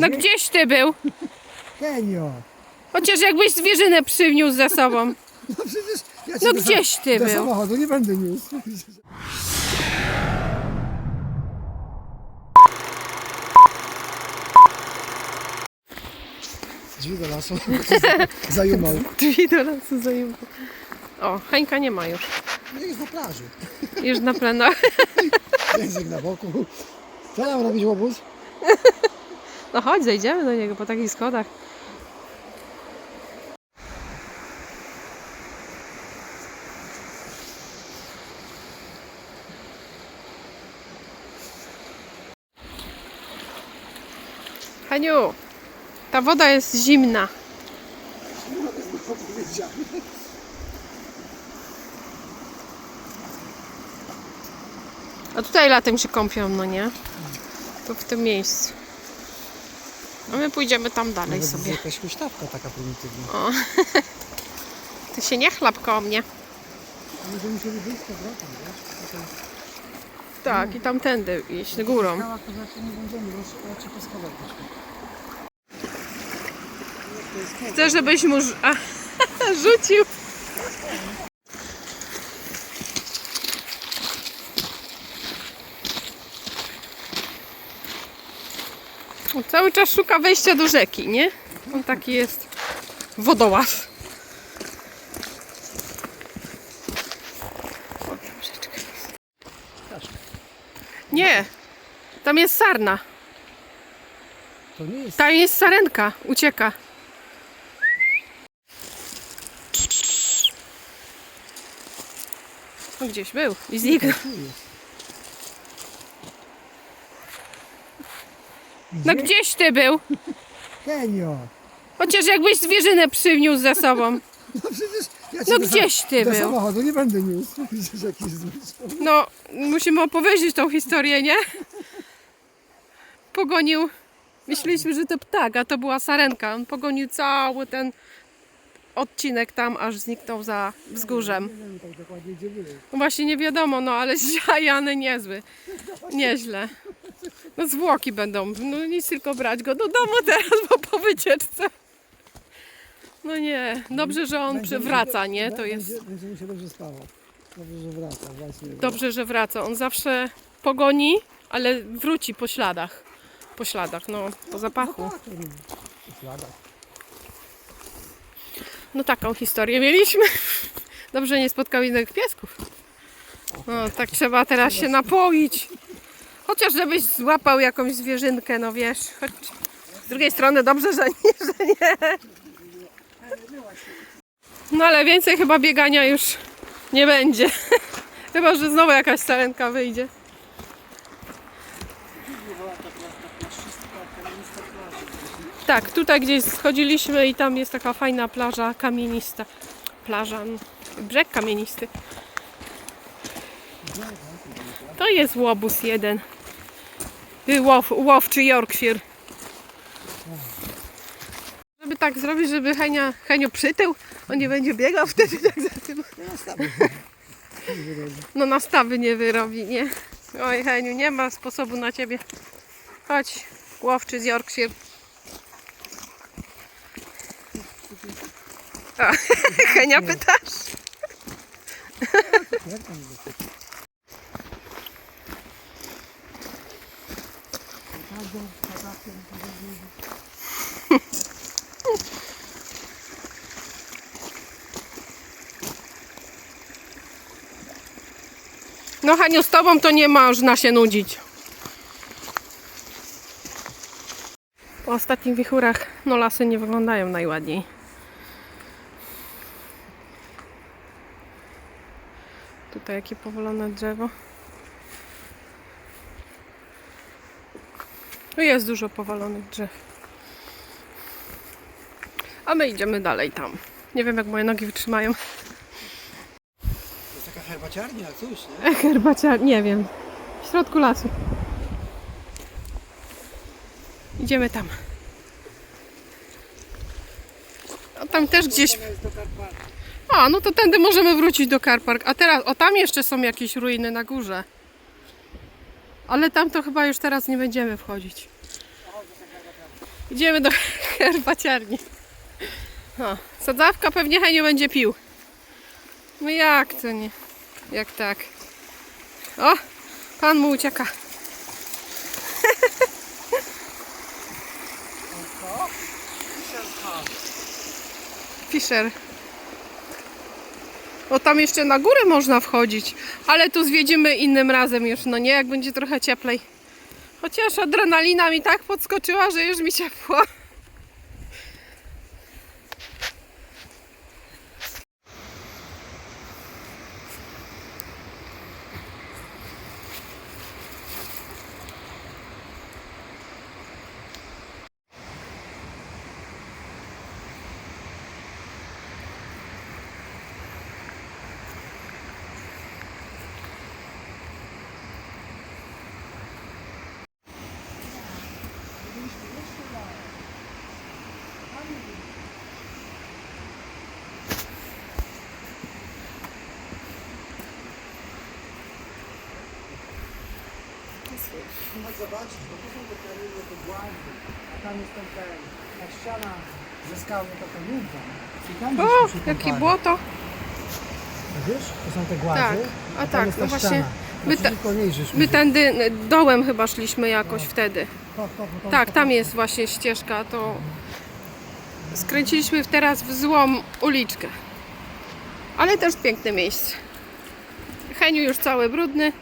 No gdzieś ty był? Henio! Chociaż jakbyś zwierzynę przyniósł ze sobą. No przecież ja cię No do gdzieś ty do był? samochodu nie będę niósł. Drzwi do lasu. Zajumał. Drzwi do lasu zajmował. O, Hańka nie ma już. No jest na plaży. Już na plenach. Język na boku. Co nam robić łobuz? No chodź, zejdziemy do niego po takich schodach. Haniu, ta woda jest zimna. A tutaj latem się kąpią, no nie? Tu w tym miejscu. A my pójdziemy tam dalej Nawet sobie. jakaś huśtawka taka prymitywna. O. Ty się nie chlap koło mnie. Będziemy musieli wyjść z powrotem, wiesz? Tak, i tamtędy iść górą. skała to znaczy nie będziemy, bo raczej po schodach poszli. Chcę, żebyś mu rzu- a, rzucił. On cały czas szuka wejścia do rzeki, nie? On taki jest wodołaz. Nie, tam jest sarna. To nie jest Tam jest sarenka, ucieka. No gdzieś był i zniknął. tu jest. No gdzieś ty był? Henio! Chociaż jakbyś zwierzynę przyniósł ze sobą. No przecież ja cię No do gdzieś ty do był? samochodu nie będę niósł. Przecież jakiś zmysł. No, musimy opowiedzieć tą historię, nie? Pogonił. Myśleliśmy, że to ptak, a to była sarenka. On pogonił cały ten odcinek tam, aż zniknął za wzgórzem. Nie wiem tak dokładnie gdzie były. No właśnie nie wiadomo, no ale zjajany niezły. Nieźle. No zwłoki będą. No nic tylko brać go do domu teraz, bo po wycieczce. No nie, dobrze, że on Będzie- przywraca, nie? To jest Będzie, mi się dobrze spało. Dobrze, że wraca właśnie. dobrze, że wraca. On zawsze pogoni, ale wróci po śladach. Po śladach, no, po zapachu. Tak, to nie- Ślada. No taką historię mieliśmy. Dobrze nie spotkał innych piesków. No tak trzeba teraz się napoić. Chociaż żebyś złapał jakąś zwierzynkę, no wiesz. Choć z drugiej strony dobrze, że nie, że nie. No ale więcej chyba biegania już nie będzie. Chyba, że znowu jakaś sarenka wyjdzie. Tak, tutaj gdzieś schodziliśmy i tam jest taka fajna plaża kamienista. Plaża, brzeg kamienisty. To jest łobuz jeden. Y, Łow, łowczy Yorkshire. Żeby tak zrobić, żeby Henia, Henio przytył, on nie będzie biegał wtedy tak za tym. No nastawy nie wyrobi, nie? Oj Heniu, nie ma sposobu na ciebie. Chodź, łowczy z Yorkshire. A, Henia pytasz? Jak tam jest? No Haniu, z tobą to nie można się nudzić. Po ostatnich wichurach no lasy nie wyglądają najładniej. Tutaj jakie powolone drzewo. Jest dużo powalonych drzew. A my idziemy dalej tam. Nie wiem jak moje nogi wytrzymają. To jest taka herbaciarnia, coś, nie? Herbacia, nie wiem. W środku lasu. Idziemy tam. A tam też gdzieś. A, no to tędy możemy wrócić do Karpark. A teraz, o tam jeszcze są jakieś ruiny na górze. Ale tam to chyba już teraz nie będziemy wchodzić. Idziemy do herbaciarni. O, sadzawka pewnie Heniu będzie pił. No jak to nie? Jak tak? O, pan mu ucieka. Fischer. O, tam jeszcze na górę można wchodzić, ale tu zwiedzimy innym razem już, no nie, jak będzie trochę cieplej. Chociaż adrenalina mi tak podskoczyła, że już mi ciepło. Chodź zobaczyć, bo tu są te tereny, to błędy. A tam jest ten ten, ta ściana ze skały, to to nudza. I tam O, jakie kąpali. błoto. Wiesz, to są te głazy. Tak, a tam tak, jest no ta właśnie, ściana. my ta- ta, niej żeśmy My tędy dołem chyba szliśmy jakoś wtedy. To, to, to, Tak, to, tam jest właśnie ścieżka, to skręciliśmy teraz w złą uliczkę. Ale też piękne miejsce. Heniu już cały brudny.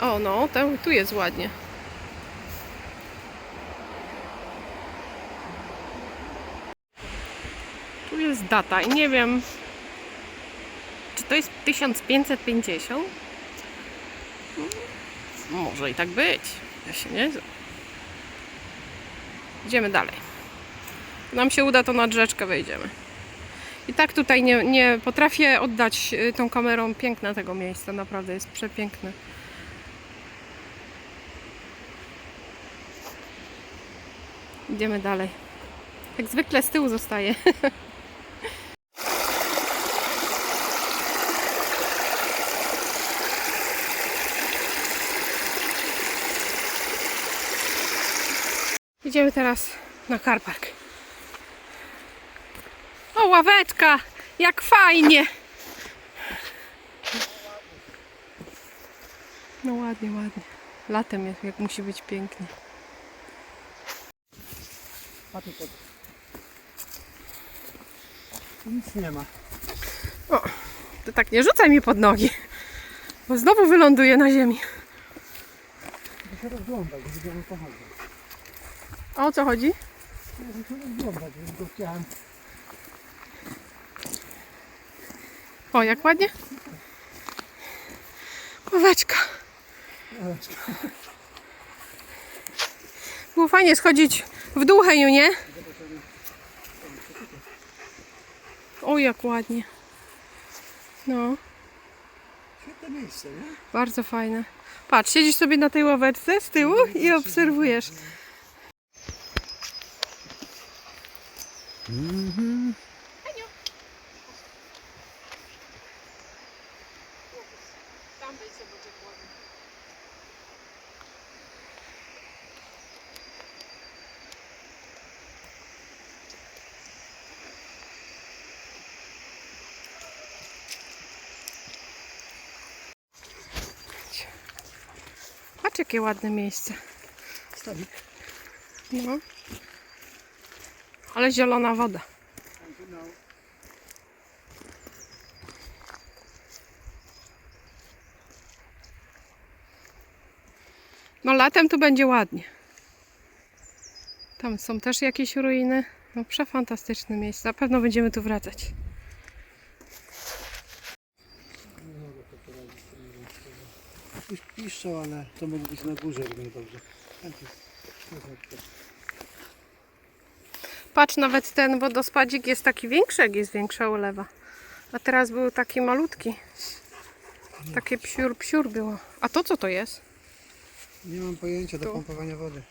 O no, to, tu jest ładnie. Tu jest data i nie wiem, czy to jest 1550? No, Może i tak być. Ja się nie znam. Idziemy dalej. Nam się uda, to nad rzeczkę wejdziemy. I tak tutaj nie, nie potrafię oddać y, tą kamerą piękna tego miejsca. Naprawdę jest przepiękne. Idziemy dalej. Jak zwykle z tyłu zostaje. Idziemy teraz na karpark. O, ławeczka! Jak fajnie! No ładnie, ładnie. Latem jak, jak musi być pięknie. Tu pod... Nic nie ma. To tak nie rzucaj mi pod nogi, bo znowu wyląduję na ziemi. To się rozglądać, żeby go pochodzić. A o co chodzi? Muszę się rozglądać, żeby go chciałem. O, jak ładnie. Ławeczka. Było fajnie schodzić w dół, Heniu, nie? O, jak ładnie. No, Świetne miejsce, nie? bardzo fajne. Patrz, siedzisz sobie na tej ławeczce z tyłu i obserwujesz. Mhm. Patrz, jakie ładne miejsce. Stawik. No. Ale zielona woda. No latem tu będzie ładnie. Tam są też jakieś ruiny. No przefantastyczne miejsce. Na pewno będziemy tu wracać. Ale to mogło być na górze równie dobrze. Jest- Patrz, nawet ten wodospadzik jest taki większy, jak jest większa ulewa. A teraz był taki malutki. Takie psiur, psiur było. A to co to jest? Nie mam pojęcia do Tu. pompowania wody.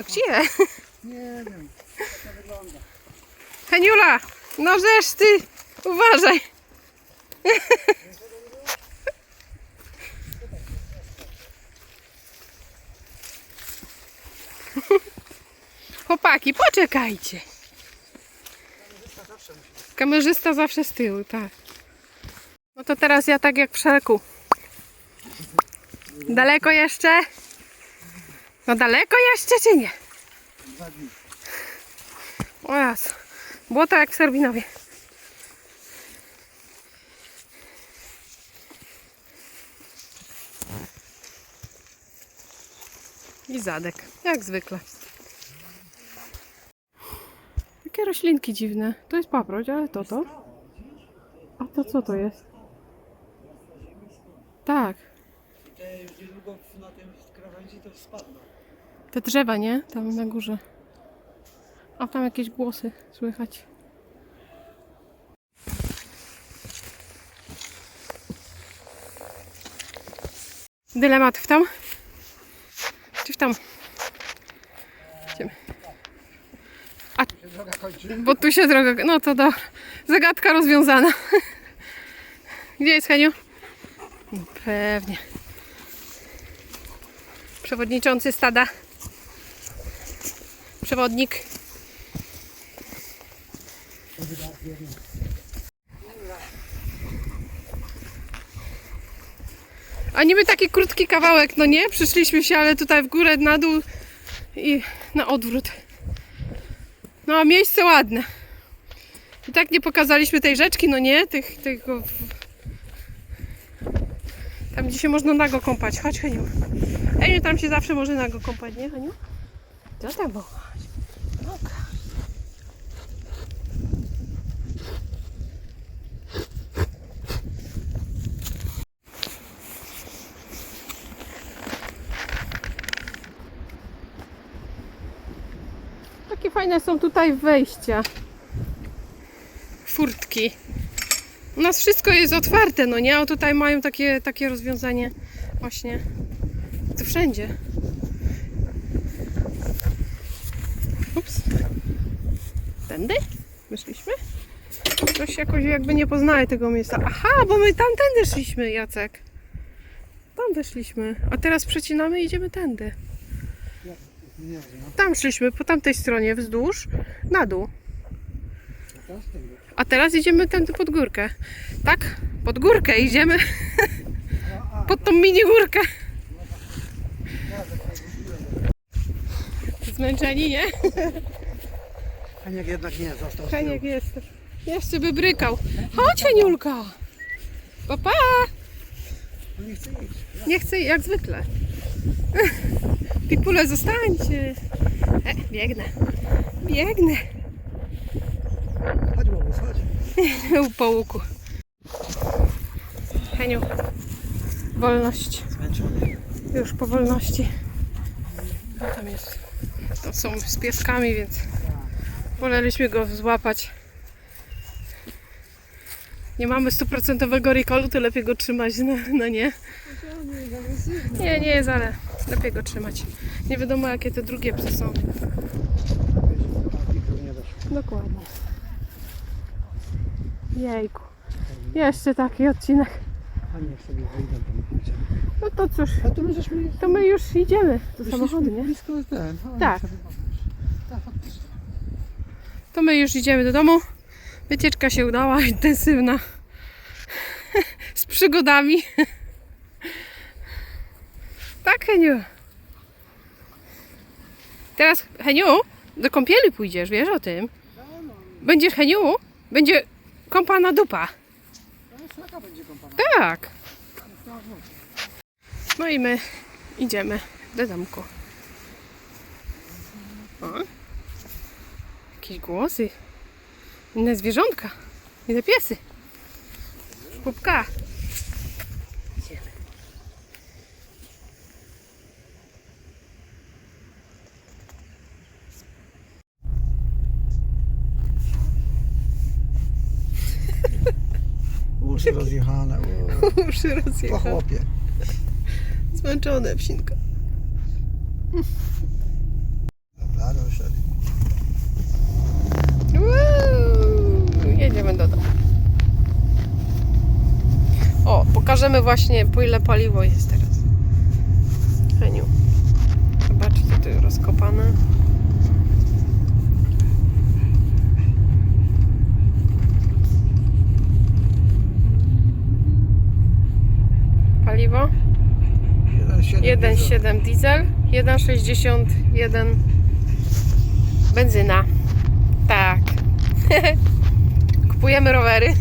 A Gdzie? Nie wiem, jak to wygląda. Heniula! No żeż ty! Uważaj! Chłopaki, poczekajcie. Kamerzysta zawsze z tyłu, tak. No to teraz ja tak jak w. Daleko jeszcze? No daleko jeszcze czy nie? O jas. Było to jak w Serbinowie. I zadek, jak zwykle. Jakie roślinki dziwne. To jest paproć, ale to to. A to co to jest? Tak, te drzewa, nie? Tam na górze. A tam jakieś głosy słychać. Dylemat w tam? Czy w tam? Droga kończy. Bo tu się droga. No to do. Zagadka rozwiązana. Gdzie jest Heniu? No, Pewnie. Przewodniczący stada. Przewodnik. A niby taki krótki kawałek, no nie? Przyszliśmy się, ale tutaj w górę, na dół i na odwrót. No a miejsce ładne. I tak nie pokazaliśmy tej rzeczki, no nie? Tych, tego... Tam gdzie się można nago kąpać. Chodź Heniu. Heniu, tam się zawsze może nago kąpać, nie Heniu? To tam było. Takie fajne są tutaj wejścia. Furtki. U nas wszystko jest otwarte, no nie? A tutaj mają takie, takie rozwiązanie właśnie. To wszędzie. Ups. Tędy? Wyszliśmy? Coś jakoś jakby nie poznaje tego miejsca. Aha, bo my tamtędy szliśmy, Jacek. Tam wyszliśmy. A teraz przecinamy i idziemy tędy. Tam szliśmy, po tamtej stronie, wzdłuż, na dół. A teraz idziemy tędy pod górkę. Tak? Pod górkę idziemy. Pod tą mini górkę. Zmęczeni, nie? Heniek jednak nie, został. Heniek jest. Jeszcze by brykał. Chodź, Heniulka. Papa. No nie chce iść. Nie chcę, jak zwykle. Pipule, zostańcie. E, biegnę. Biegnę. Chodź Bobus, chodź. Po łuku. Heniu. Wolność. Zmęczony. Już po wolności. No tam jest. To są z pieskami, więc woleliśmy go złapać. Nie mamy stuprocentowego recallu, to lepiej go trzymać, no, no nie? Nie, nie jest, ale lepiej go trzymać. Nie wiadomo jakie te drugie psy są. Dokładnie. Jejku. Jeszcze taki odcinek. A niech sobie wejdę tam. idzie. No to cóż, A to my żeśmy... to my już idziemy do wyszliśmy samochodu, nie? Blisko ten. a, Tak. sobie. Tak, faktycznie. To my już idziemy do domu. Wycieczka się udała, intensywna. Z przygodami. Tak, Heniu. Teraz, Heniu, do kąpieli pójdziesz, wiesz o tym? Będziesz, Heniu, będzie kąpana dupa. Tak. No i my idziemy do domku. O. Jakieś głosy. Inne zwierzątka. Inne piesy. Pupka. Uszy rozjechane. o, Uszy Po rozjechane. chłopie. Zmęczone psinka. Dobra, doszedł. Uuu, jedziemy do domu. O, pokażemy właśnie po ile paliwo jest teraz. Heniu. Zobaczcie, tu rozkopane. Paliwo? 1,7 1,7 diesel, 1,61 benzyna. Tak. Kupujemy rowery.